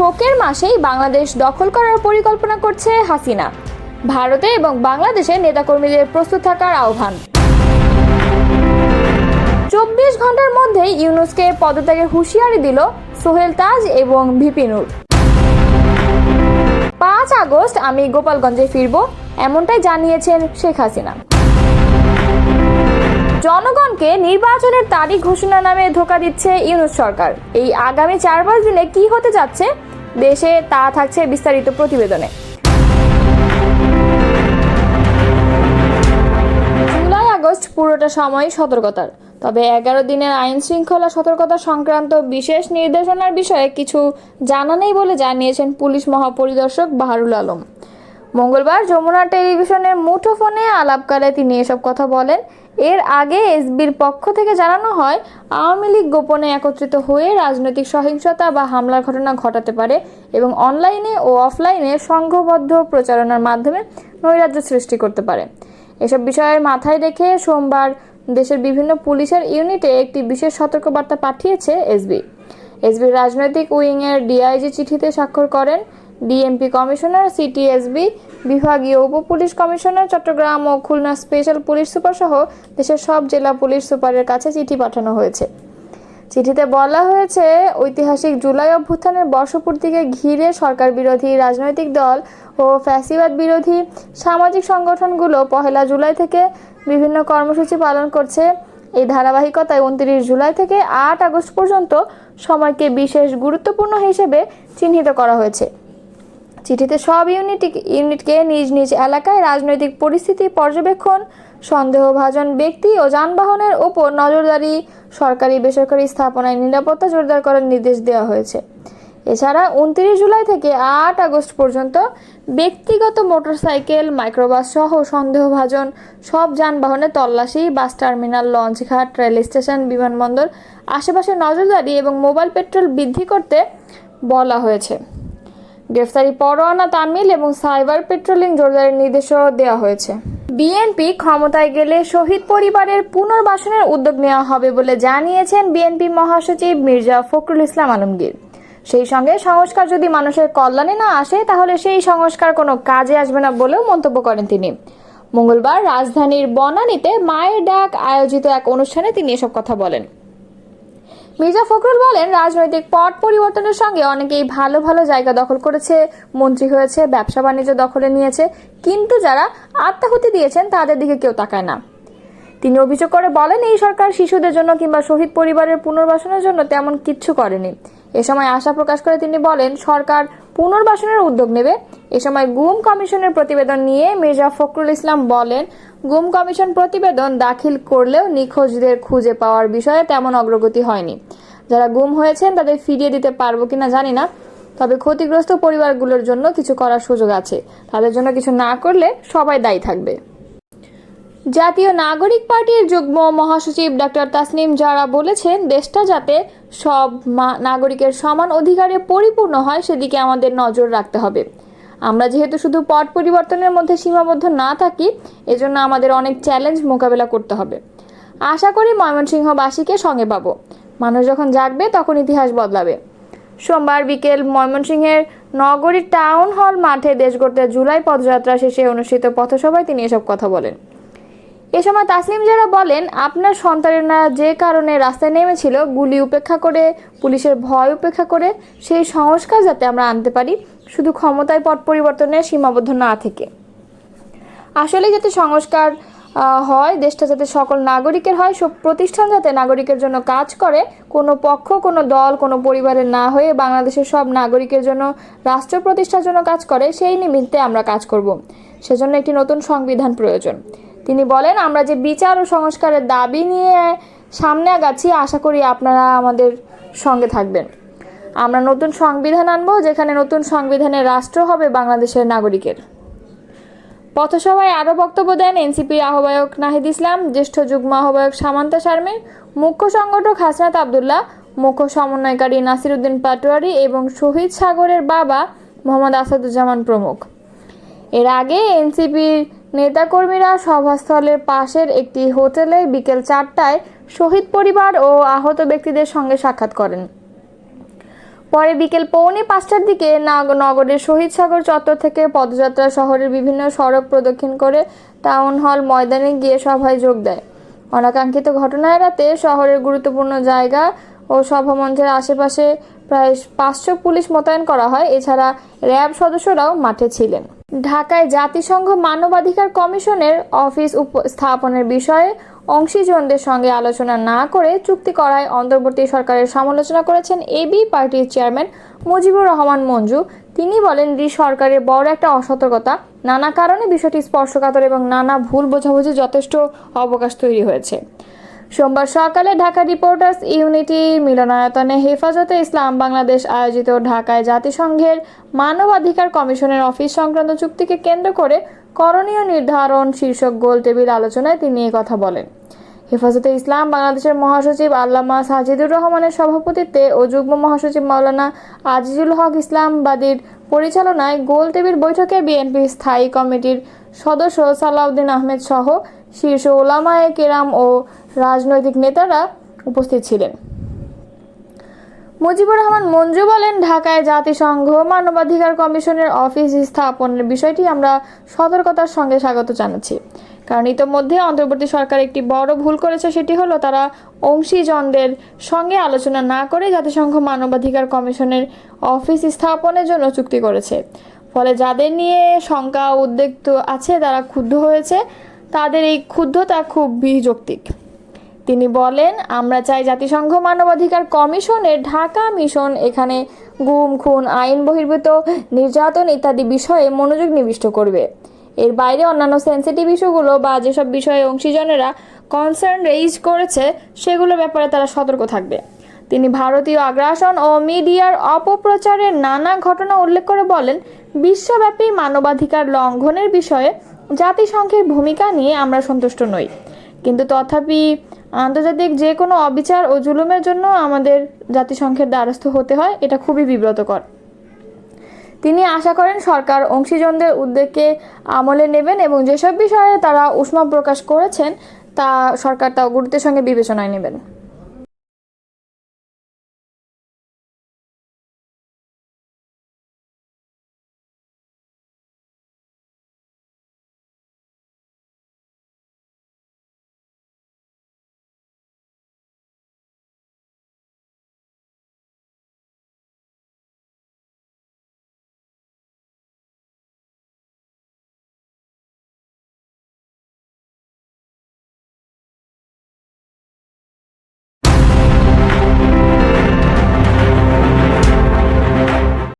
শোকের মাসেই বাংলাদেশ দখল করার পরিকল্পনা করছে হাসিনা। ভারতে এবং বাংলাদেশে নেতাকর্মীদের প্রস্তুত থাকার আহ্বান। চব্বিশ ঘণ্টার মধ্যেই ইউনুসকে পদত্যাগের হুঁশিয়ারি দিল সোহেল তাজ এবং ভিপিনুর পাঁচ আগস্ট আমি গোপালগঞ্জে ফিরব, এমনটাই জানিয়েছেন শেখ হাসিনা। জনগণকে নির্বাচনের তারিখ ঘোষণা নামে ধোকা দিচ্ছে ইউনুস সরকার। এই আগামী চার পাঁচ দিনে কি হতে যাচ্ছে? দেশে তা থাকছে বিস্তারিত প্রতিবেদনে। জুলাই আগস্ট পুরোটা সময় সতর্কতার। তবে এগারো দিনের আইন শৃঙ্খলা সতর্কতা সংক্রান্ত বিশেষ নির্দেশনার বিষয়ে কিছু জানা নেই বলে জানিয়েছেন পুলিশ মহাপরিদর্শক বাহারুল আলম। মঙ্গলবার যমুনা টেলিভিশনের মুঠোফোনে আলাপকালে তিনি এসব কথা বলেন। এর আগে এসবির পক্ষ থেকে জানানো হয়, আওয়ামী লীগ গোপনে একত্রিত হয়ে রাজনৈতিক সহিংসতা বা হামলার ঘটনা ঘটাতে পারে এবং অনলাইনে ও অফলাইনে সংঘবদ্ধ প্রচারণার মাধ্যমে নৈরাজ্য সৃষ্টি করতে পারে। এসব বিষয়ে মাথায় রেখে সোমবার দেশের বিভিন্ন পুলিশের ইউনিটে একটি বিশেষ সতর্কবার্তা পাঠিয়েছে এসবি। এসবির রাজনৈতিক উইংয়ের ডিআইজি চিঠিতে স্বাক্ষর করেন ডিএমপি কমিশনার সিটিএসবি বিভাগীয় উপ পুলিশ কমিশনার চট্টগ্রাম ও খুলনা স্পেশাল পুলিশ সুপার সহ দেশের সব জেলা পুলিশ সুপারের কাছে চিঠি পাঠানো হয়েছে। চিঠিতে বলা হয়েছে, ঐতিহাসিক জুলাই অভ্যুত্থানের বর্ষপূর্তিকে ঘিরে সরকার বিরোধী রাজনৈতিক দল ও ফ্যাসিবাদ বিরোধী সামাজিক সংগঠনগুলো পহেলা জুলাই থেকে বিভিন্ন কর্মসূচি পালন করছে। এই ধারাবাহিকতায় উনত্রিশ জুলাই থেকে আট আগস্ট পর্যন্ত সময়কে বিশেষ গুরুত্বপূর্ণ হিসেবে চিহ্নিত করা হয়েছে। চিঠিতে সব ইউনিট, ইউনিটকে নিজ নিজ এলাকায় রাজনৈতিক পরিস্থিতি, পর্যবেক্ষণ, সন্দেহভাজন ব্যক্তি ও যানবাহনের ওপর নজরদারি, সরকারি বেসরকারি স্থাপনায় নিরাপত্তা জোরদার করার নির্দেশ দেওয়া হয়েছে। এছাড়া উনত্রিশ জুলাই থেকে আট আগস্ট পর্যন্ত ব্যক্তিগত মোটরসাইকেল, মাইক্রোবাস সহ সন্দেহভাজন সব যানবাহনে তল্লাশি, বাস টার্মিনাল, লঞ্চঘাট, রেল স্টেশন, বিমানবন্দর আশেপাশে নজরদারি এবং মোবাইল পেট্রোল বৃদ্ধি করতে বলা হয়েছে। গ্রেফতারি পরোয়ানা, তামিল এবং সাইবার পেট্রোলিং জোরদারের নির্দেশও দেওয়া হয়েছে। বিএনপি ক্ষমতায় গেলে শহীদ পরিবারের পুনর্বাসনের উদ্যোগ নেওয়া হবে বলে জানিয়েছেন বিএনপি মহাসচিব মির্জা ফখরুল ইসলাম আলমগীর। সেই সঙ্গে সংস্কার যদি মানুষের কল্যাণে না আসে, তাহলে সেই সংস্কার কোনো কাজে আসবে না বলেও মন্তব্য করেন তিনি। মঙ্গলবার রাজধানীর বনানীতে মায়ের ডাক আয়োজিত এক অনুষ্ঠানে তিনি এসব কথা বলেন। মির্জা ফখরুল বলেন, রাজনৈতিক পট পরিবর্তনের সঙ্গে অনেকেই ভালো ভালো জায়গা দখল করেছে, মন্ত্রী হয়েছে, ব্যবসা বাণিজ্য দখলে নিয়েছে, কিন্তু যারা আত্মাহুতি দিয়েছেন তাদের দিকে কেউ তাকায় না। তিনি অভিযোগ করে বলেন, এই সরকার শিশুদের জন্য কিংবা শহীদ পরিবারের পুনর্বাসনের জন্য তেমন কিচ্ছু করেনি। এ সময় আশা প্রকাশ করে তিনি বলেন, সরকার পুনর্বাসনের উদ্যোগ নেবে। এ সময় গুম কমিশনের প্রতিবেদন নিয়ে মির্জা ফখরুল ইসলাম বলেন, গুম কমিশন প্রতিবেদন দাখিল করলেও নিখোঁজদের খুঁজে পাওয়ার বিষয়ে তেমন অগ্রগতি হয়নি। যারা গুম হয়েছেন তাদের ফিরিয়ে দিতে পারব কিনা জানি না, তবে ক্ষতিগ্রস্ত পরিবারগুলোর জন্য কিছু করার সুযোগ আছে। তাদের জন্য কিছু না করলে সবাই দায়ী থাকবে। জাতীয় নাগরিক পার্টির যুগ্ম মহাসচিব ডক্টর তাসনিম যারা বলেছেন, দেশটা যাতে সব নাগরিকের সমান অধিকারে পরিপূর্ণ হয়, সেদিকে আমাদের নজর রাখতে হবে। আমরা যেহেতু শুধু পট পরিবর্তনের মধ্যে সীমাবদ্ধ না থাকি, এজন্য আমাদের অনেক চ্যালেঞ্জ মোকাবেলা করতে হবে। আশা করি ময়মনসিংহবাসীকে সঙ্গে পাবো। মানুষ যখন জাগবে, তখন ইতিহাস বদলাবে। সোমবার বিকেল ময়মনসিংহের নগরীর টাউন হল মাঠে দেশ গড়তে জুলাই পদযাত্রা শেষে অনুষ্ঠিত পথসভায় তিনি এসব কথা বলেন। এ সময় তাসলিম যারা বলেন, আপনার সন্তানেরা যে কারণে রাস্তায় নেমেছিল, গুলি উপেক্ষা করে, পুলিশের ভয় উপেক্ষা করে, সেই সংস্কার যাতে আমরা আনতে পারি, শুধু ক্ষমতায় পট পরিবর্তনে সীমাবদ্ধ না থেকে। আসলে যাতে সংস্কার হয়, দেশটা যাতে সকল নাগরিকের হয়, সব প্রতিষ্ঠান যাতে নাগরিকের জন্য কাজ করে, কোনো পক্ষ, কোনো দল, কোনো পরিবারের না হয়ে বাংলাদেশের সব নাগরিকের জন্য রাষ্ট্র প্রতিষ্ঠার জন্য কাজ করে, সেই নিমিত্তে আমরা কাজ করব। সেজন্য একটি নতুন সংবিধান প্রয়োজন। তিনি বলেন, আমরা যে বিচার ও সংস্কারের দাবি নিয়ে সামনে আগাচ্ছি, আশা করি আপনারা আমাদের সঙ্গে থাকবেন। আমরা নতুন সংবিধান আনব, যেখানে নতুন সংবিধানের রাষ্ট্র হবে বাংলাদেশের নাগরিকের। পথসভায় আরও বক্তব্য দেন এনসিপির আহ্বায়ক নাহিদ ইসলাম, জ্যেষ্ঠ যুগ্ম আহ্বায়ক সামান্তা শারমিন, মুখ্য সংগঠক হাসনাত আবদুল্লাহ, মুখ্য সমন্বয়কারী নাসিরুদ্দিন পাটোয়ারি এবং শহীদ সাগরের বাবা মোহাম্মদ আসাদুজ্জামান প্রমুখ। এর আগে এনসিপির নেতাকর্মীরা সভাস্থলের পাশের একটি হোটেলে বিকেল চারটায় শহীদ পরিবার ও আহত ব্যক্তিদের সঙ্গে সাক্ষাৎ করেন। পরে বিকেল পৌনে পাঁচটার দিকে নাগ- নগরের শহীদ সাগর চত্বর থেকে পদযাত্রা শহরের বিভিন্ন সড়ক প্রদক্ষিণ করে টাউন হল ময়দানে গিয়ে সভায় যোগ দেয়। অনাকাঙ্ক্ষিত ঘটনা এড়াতে শহরের গুরুত্বপূর্ণ জায়গা ও সভামঞ্চের আশেপাশে প্রায় পাঁচশো পুলিশ মোতায়েন করা হয়। এছাড়া র্যাব সদস্যরাও মাঠে ছিলেন। ঢাকায় জাতিসংঘ মানবাধিকার কমিশনের অফিস স্থাপনের বিষয়ে অংশীজনদের সঙ্গে আলোচনা না করে চুক্তি করায় অন্তর্বর্তী সরকারের সমালোচনা করেছেন এবি পার্টির চেয়ারম্যান মুজিবুর রহমান মঞ্জু। তিনি বলেন, রি সরকারের বড় একটা অসতর্কতা। নানা কারণে বিষয়টি স্পর্শকাতর এবং নানা ভুল বোঝাবুঝি যথেষ্ট অবকাশ তৈরি হয়েছে। সোমবার সকালে ঢাকা রিপোর্টার্স ইউনিটি মিলনায়তনে হেফাজতে ইসলাম বাংলাদেশ আয়োজিত ঢাকায় জাতিসংঘের মানবাধিকার কমিশনের অফিস সংক্রান্ত চুক্তিকে কেন্দ্র করে করণীয় নির্ধারণ শীর্ষক গোল টেবিল আলোচনায় তিনি কথা বলেন। হেফাজতে ইসলাম বাংলাদেশের মহাসচিব আল্লামা সাজিদুর রহমানের সভাপতিত্বে ও যুগ্ম মহাসচিব মাওলানা আজিজুল হক ইসলামবাদীর পরিচালনায় গোল টেবিল বৈঠকে বিএনপি স্থায়ী কমিটির সদস্য সালাউদ্দিন আহমেদ সহ শীর্ষ ওলামায়ে কেরাম ও রাজনৈতিক নেতারা উপস্থিত ছিলেন। মুজিবুর রহমান মঞ্জু বলেন, ঢাকায় জাতিসংঘ, মানবাধিকার কমিশনের অফিস স্থাপনের বিষয়টি আমরা সতর্কতার সঙ্গে স্বাগত জানাচ্ছি। কারণ ইতোমধ্যে অন্তর্বর্তী সরকার একটি বড় ভুল করেছে, সেটি হলো তারা অংশীজনদের সঙ্গে আলোচনা না করে জাতিসংঘ মানবাধিকার কমিশনের অফিস স্থাপনের জন্য চুক্তি করেছে। ফলে যাদের নিয়ে শঙ্কা উদ্বেগ তো আছে, তারা ক্ষুব্ধ হয়েছে। তাদের এই ক্ষুব্ধতা খুব বিযৌক্তিক তিনি বলেন, আমরা চাই জাতিসংঘ মানবাধিকার কমিশনের ঢাকা মিশন এখানে গুম, খুন, আইন বহির্ভূত, নির্যাতন ইত্যাদি বিষয়ে মনোযোগ নিবিষ্ট করবে। এর বাইরে অন্যান্য সেন্সিটিভ ইস্যুগুলো বা যেসব বিষয়ে অংশীজনেরা কনসার্ন রেইজ করেছে, সেগুলোর ব্যাপারে তারা সতর্ক থাকবে। তিনি ভারতীয় আগ্রাসন ও মিডিয়ার অপপ্রচারের নানা ঘটনা উল্লেখ করে বলেন, বিশ্বব্যাপী মানবাধিকার লঙ্ঘনের বিষয়ে জাতিসংঘের ভূমিকা নিয়ে আমরা সন্তুষ্ট নই। কিন্তু তথাপি আন্তর্জাতিক যে কোনো অবিচার ও জুলুমের জন্য আমাদের জাতিসংঘের দ্বারস্থ হতে হয়, এটা খুবই বিব্রতকর। তিনি আশা করেন সরকার অংশীজনদের উদ্যোগকে আমলে নেবেন এবং যেসব বিষয়ে তারা উষ্মা প্রকাশ করেছেন, তা সরকার তা গুরুত্বের সঙ্গে বিবেচনায় নেবেন।